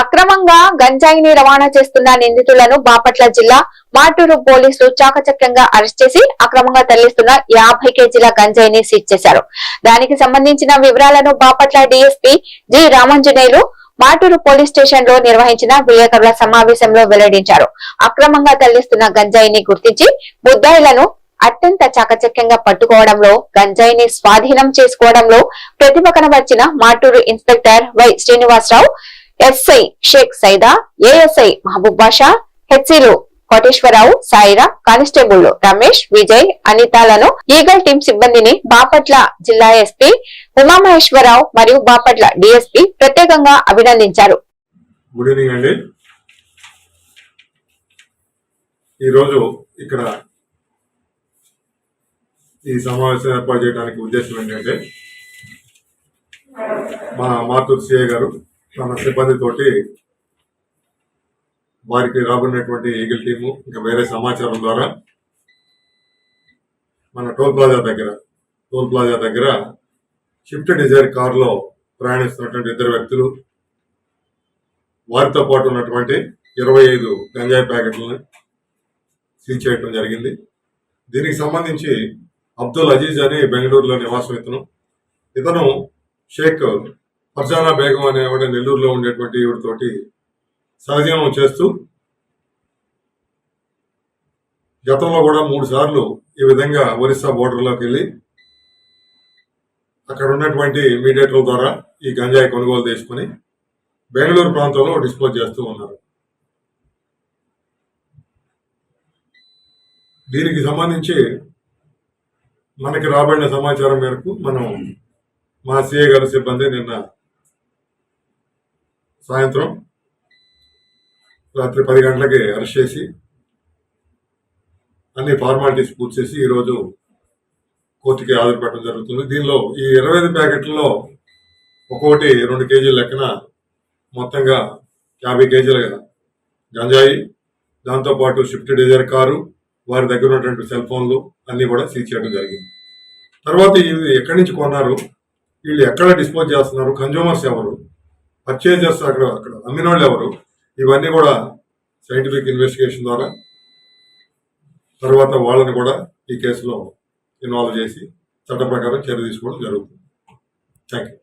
అక్రమంగా గంజాయిని రవాణా చేస్తున్న నిందితులను బాపట్ల జిల్లా మాటూరు పోలీసులు చాకచక్యంగా అరెస్ట్ చేసి అక్రమంగా తరలిస్తున్న యాభై కేజీల గంజాయిని సీజ్ చేశారు. దానికి సంబంధించిన వివరాలను Bapatla DSP G Ramanjaneyulu Maturu police స్టేషన్లో నిర్వహించిన విలేకరుల సమావేశంలో వెల్లడించారు. అక్రమంగా తరలిస్తున్న గంజాయిని గుర్తించి ముద్దాయిలను అత్యంత చాకచక్యంగా పట్టుకోవడంలో గంజాయిని స్వాధీనం చేసుకోవడంలో ప్రతిభ కనబర్చిన Maturu inspector Y Srinivasarao SI Sheikh Saida ASI Mahaboob Basha హెచ్సిలు Koteswararao Saira constable Ramesh Vijay అనితాలను ఈగల్ టీం సిబ్బందిని బాపట్ల జిల్లా ఎస్పీ ఉమామహేశ్వరరావు మరియు బాపట్ల డీఎస్పీ ప్రత్యేకంగా అభినందించారు. గుడ్ ఈవినింగ్ అండి. ఈరోజు ఇక్కడ ఈ సమావేశం ఏర్పాటు చేయడానికి ఉద్దేశం ఏంటంటే మన మాతూరు సిఏ గారు మన సిబ్బందితోటి వారికి రాబడినటువంటి ఈగిల్ టీము ఇంకా వేరే సమాచారం ద్వారా మన టోల్ ప్లాజా దగ్గర టోల్ ప్లాజా దగ్గర షిఫ్ట్ డిజైర్ కారులో ప్రయాణిస్తున్నటువంటి ఇద్దరు వ్యక్తులు వారితో పాటు ఉన్నటువంటి ఇరవై ఐదు గంజాయి ప్యాకెట్లను సీజ్ చేయడం జరిగింది. దీనికి సంబంధించి అబ్దుల్ అజీజ్ అని బెంగళూరులో నివాసం ఇతను. ఇతను షేక్ ఫర్జానా బేగం అనే ఆవిడ నెల్లూరులో ఉండేటువంటి ఈవిడతోటి సహజీవనం చేస్తూ గతంలో కూడా మూడు సార్లు ఈ విధంగా ఒరిస్సా బోర్డర్లోకి వెళ్ళి అక్కడ ఉన్నటువంటి మీడియేటర్ల ద్వారా ఈ గంజాయి కొనుగోలు చేసుకుని బెంగళూరు ప్రాంతంలో డిస్పోజ్ చేస్తూ ఉన్నారు. దీనికి సంబంధించి మనకి రాబడిన సమాచారం మేరకు మనం మా సిఏ గారి సిబ్బంది నిన్న సాయంత్రం రాత్రి పది గంటలకి అరెస్ట్ చేసి అన్ని ఫార్మాలిటీస్ పూర్తి చేసి ఈరోజు కోర్టుకి హాజరుపెట్టడం జరుగుతుంది. దీనిలో ఈ ఇరవై ఐదు ప్యాకెట్లలో ఒక్కొక్కటి రెండు కేజీల లెక్కన మొత్తంగా యాభై కేజీల గంజాయి దాంతోపాటు షిఫ్ట్ డిజైర్ కారు వారి దగ్గర ఉన్నటువంటి సెల్ ఫోన్లు అన్నీ కూడా సీజ్ చేయడం జరిగింది. తర్వాత ఇవి ఎక్కడి నుంచి కొన్నారు? వీళ్ళు ఎక్కడ డిస్పోజ్ చేస్తున్నారు? కన్జ్యూమర్స్ ఎవరు? పర్చేజర్స్ అక్కడ అక్కడ. అమ్మిన వాళ్ళు ఎవరు? ఇవన్నీ కూడా సైంటిఫిక్ ఇన్వెస్టిగేషన్ ద్వారా తర్వాత వాళ్ళని కూడా ఈ కేసులో ఇన్వాల్వ్ చేసి చట్ట ప్రకారం చర్య తీసుకోవడం జరుగుతుంది. Thank you